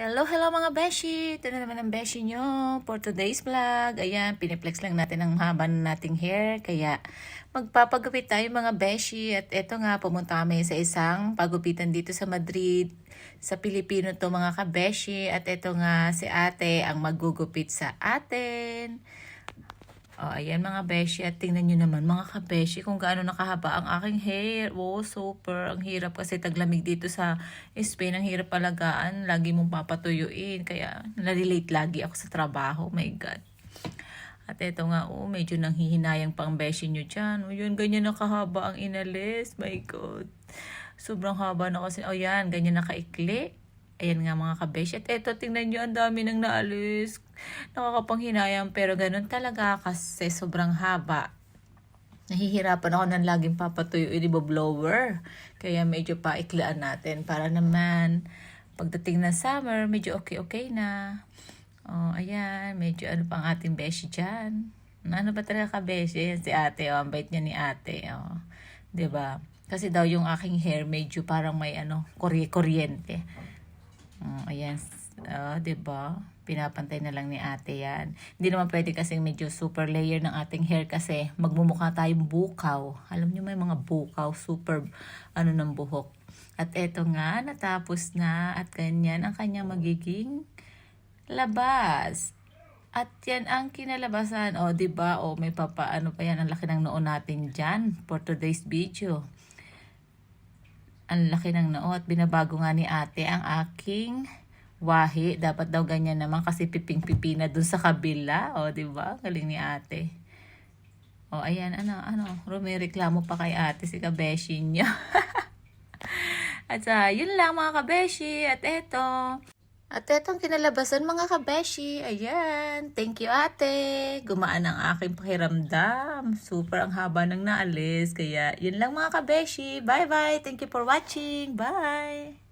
Hello, hello mga beshi! Ito na naman ang beshi nyo for today's vlog. Ayan, piniplex lang natin ang haba na nating hair. Kaya magpapagupit tayo mga beshi. At eto nga, pumunta kami sa isang pagupitan dito sa Madrid. Sa Pilipino to mga kabeshi. At eto nga, si ate ang magugupit sa atin. Oh, ayan mga beshi. At tingnan nyo naman mga kabeshi kung gaano nakahaba ang aking hair. Oh, super. Ang hirap kasi taglamig dito sa Spain. Ang hirap alagaan. Lagi mong papatuyuin. Kaya nalilate lagi ako sa trabaho. My God. At eto nga, oh, medyo nanghihinayang pang beshi nyo dyan. Oh, yun, ganyan nakahaba ang inalis. My God. Sobrang haba na kasi. Oh, yan, ganyan nakaikli. Ayan nga mga kabesh. At eto, tingnan nyo, ang dami nang naalis. Nakakapanghinayang, pero ganun talaga kasi sobrang haba. Nahihirapan ako ng laging papatuyo yung blower. Kaya medyo paiklaan natin para naman pagdating ng summer, medyo okay-okay na. Oh, ayan, medyo ano pang ating beshi dyan. Ano ba talaga ka beshi? Ayan si ate, oh, ang bait niya ni ate. Oh. ba? Kasi daw yung aking hair medyo parang may ano, kuryente. Mm, ayan. 'di ba? Pinapantay na lang ni ate 'yan. Hindi naman pwede kasi medyo super layer ng ating hair kasi magmumukha tayong bukaw. Alam niyo may mga bukaw, super ano ng buhok. At eto nga, natapos na at ganyan ang kanyang magiging labas. At yan ang kinalabasan. O, di ba? O, may papaano pa yan. Ang laki ng noo natin dyan for today's video ang laki ng noo at binabago nga ni ate ang aking wahi. Dapat daw ganyan naman kasi piping-pipi na dun sa kabila. O, ba? Galing ni ate. O, ayan, ano, ano, rumireklamo pa kay ate si kabeshi niya. at uh, yun lang mga kabeshi. At eto, at etong kinalabasan mga kabeshi. Ayan. Thank you ate. Gumaan ang aking pakiramdam. Super ang haba ng naalis. Kaya yun lang mga kabeshi. Bye bye. Thank you for watching. Bye.